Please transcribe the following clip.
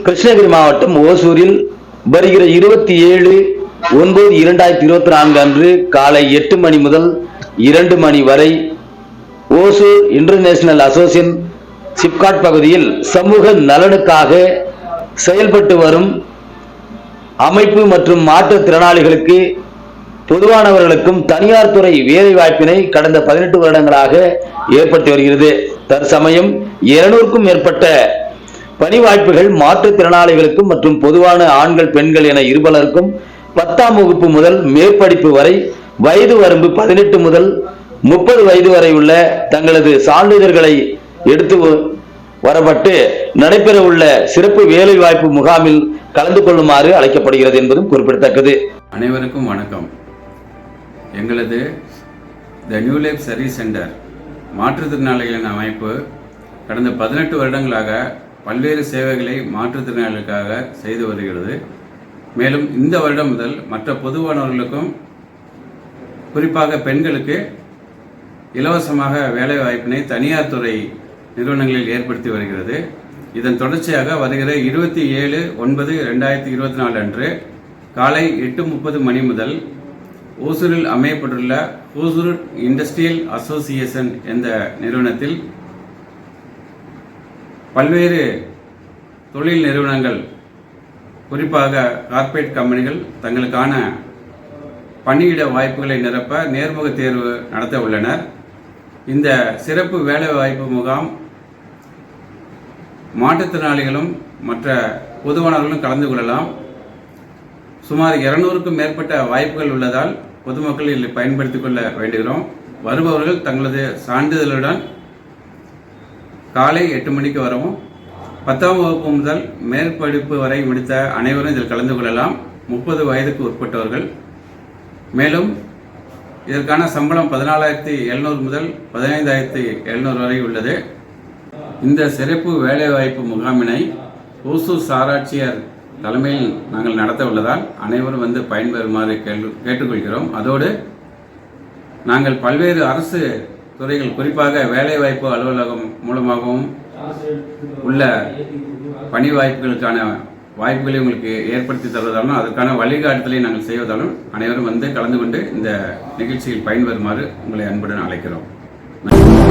கிருஷ்ணகிரி மாவட்டம் ஓசூரில் வருகிற இருபத்தி ஏழு ஒன்பது இரண்டாயிரத்தி இருபத்தி நான்கு அன்று காலை எட்டு மணி முதல் இரண்டு மணி வரை ஓசூர் இன்டர்நேஷனல் அசோசியன் சிப்காட் பகுதியில் சமூக நலனுக்காக செயல்பட்டு வரும் அமைப்பு மற்றும் மாற்றுத்திறனாளிகளுக்கு பொதுவானவர்களுக்கும் தனியார் துறை வேலை வாய்ப்பினை கடந்த பதினெட்டு வருடங்களாக ஏற்படுத்தி வருகிறது. தற்சமயம் இருநூறுக்கும் மேற்பட்ட பணி வாய்ப்புகள் மாற்றுத்திறனாளிகளுக்கும் மற்றும் பொதுவான ஆண்கள் பெண்கள் என இருபலருக்கும் பத்தாம் வகுப்பு முதல் மேற்படிப்பு வரை வயது வரம்பு பதினெட்டு முதல் முப்பது வயது வரை உள்ள தங்களது சான்றிதழ்களை எடுத்து வரப்பட்டு நடைபெற உள்ள சிறப்பு வேலை வாய்ப்பு முகாமில் கலந்து கொள்ளுமாறு அழைக்கப்படுகிறது என்பதும் குறிப்பிடத்தக்கது. அனைவருக்கும் வணக்கம். எங்களது the new life service centre மாற்றுத்திறனாளிகளின் அமைப்பு கடந்த பதினெட்டு வருடங்களாக பல்வேறு சேவைகளை மாற்றுத்திறனாளிகளுக்காக செய்து வருகிறது. மேலும் இந்த வருடம் முதல் மற்ற பொதுவானவர்களுக்கும் குறிப்பாக பெண்களுக்கு இலவசமாக வேலை வாய்ப்பினை தனியார் துறை நிறுவனங்களில் ஏற்படுத்தி வருகிறது. இதன் தொடர்ச்சியாக வருகிற இருபத்தி ஏழு ஒன்பது ரெண்டாயிரத்தி இருபத்தி நாலு அன்று காலை எட்டு முப்பது மணி முதல் ஓசூரில் அமையப்பட்டுள்ள ஓசூர் இண்டஸ்ட்ரியல் அசோசியேஷன் என்ற நிறுவனத்தில் பல்வேறு தொழில் நிறுவனங்கள் குறிப்பாக கார்ப்பரேட் கம்பெனிகள் தங்களுக்கான பணியிட வாய்ப்புகளை நிரப்ப நேர்முக தேர்வு நடத்த உள்ளனர். இந்த சிறப்பு வேலைவாய்ப்பு முகாம் மாற்றுத்திறனாளிகளும் மற்ற பொதுவானவர்களும் கலந்து கொள்ளலாம். சுமார் இருநூறுக்கும் மேற்பட்ட வாய்ப்புகள் உள்ளதால் பொதுமக்கள் இதில் பயன்படுத்திக் கொள்ள வேண்டுகிறோம். வருபவர்கள் தங்களது சான்றிதழுடன் காலை எட்டு மணிக்கு வரவும் பத்தாம் வகுப்பு முதல் மேற்படிப்பு வரை முடித்த அனைவரும் இதில் கலந்து கொள்ளலாம். முப்பது வயதுக்கு உட்பட்டவர்கள். மேலும் இதற்கான சம்பளம் பதினாலாயிரத்தி எழுநூறு முதல் பதினைந்தாயிரத்தி எழுநூறு வரை உள்ளது. இந்த சிறப்பு வேலைவாய்ப்பு முகாமினை ஓசூர் சாராட்சியர் தலைமையில் நாங்கள் நடத்த உள்ளதால் அனைவரும் வந்து பயன்பெறுமாறு கேள்- கேட்டுக்கொள்கிறோம் அதோடு நாங்கள் பல்வேறு அரசு துறைகள் குறிப்பாக வேலைவாய்ப்பு அலுவலகம் மூலமாகவும் உள்ள பணி வாய்ப்புகளுக்கான வாய்ப்புகளை உங்களுக்கு ஏற்படுத்தி தருவதாலும் அதற்கான வழிகாட்டுதலை நாங்கள் செய்வதாலும் அனைவரும் வந்து கலந்து கொண்டு இந்த நிகழ்ச்சியில் பயன்பெறுமாறு உங்களை அன்புடன் அழைக்கிறோம் நன்றி.